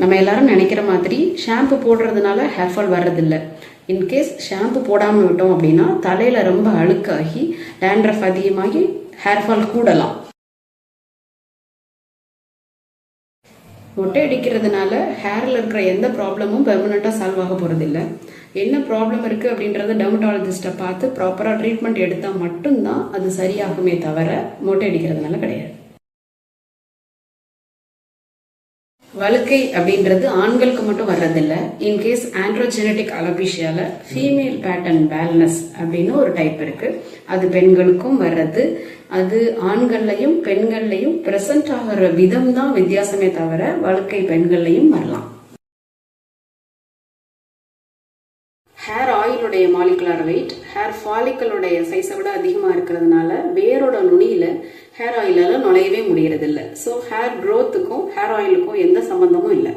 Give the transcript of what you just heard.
நம்ம எல்லாரும் நினைக்கிற மாதிரி ஷாம்பு போடுறதுனால ஹேர் ஃபால் வர்றதில்லை. இன்கேஸ் ஷாம்பு போடாமல் விட்டோம் அப்படின்னா தலையில் ரொம்ப அழுக்காகி டேண்ட்ரஃப் அதிகமாகி ஹேர் ஃபால் கூடலாம். மொட்டை அடிக்கிறதுனால ஹேரில் இருக்கிற எந்த ப்ராப்ளமும் பெர்மனண்ட்டாக சால்வ் ஆக போகிறதில்ல என்ன ப்ராப்ளம் இருக்குது அப்படின்றத டெர்மட்டாலஜிஸ்ட்டை பார்த்து ப்ராப்பராக ட்ரீட்மெண்ட் எடுத்தால் மட்டும்தான் அது சரியாகுமே தவிர மொட்டை அடிக்கிறதுனால கிடையாது. வழுக்கை அப்படின்றது ஆண்களுக்கு மட்டும் வர்றதில்ல. இன்கேஸ் ஆண்ட்ரோஜெனட்டிக் அலோபிஷியால ஃபீமேல் பேட்டர்ன் பேலன்ஸ் அப்படின்னு ஒரு டைப் இருக்கு. அது பெண்களுக்கும் வர்றது. அது ஆண்கள்லையும் பெண்கள்லையும் பிரசன்ட் ஆகிற விதம் தான் வித்தியாசமே தவிர வழுக்கை பெண்கள்லையும் வரலாம். ஹேர் ஆயிலுடைய மாலிகுலர் வெயிட் ஹேர் ஃபாலிக்கலுடைய சைஸை விட அதிகமாக இருக்கிறதுனால வேரோட நுனியில் ஹேர் ஆயிலால் நுழையவே முடியறதில்ல. ஸோ ஹேர் க்ரோத்துக்கும் ஹேர் ஆயிலுக்கும் எந்த சம்மந்தமும் இல்லை.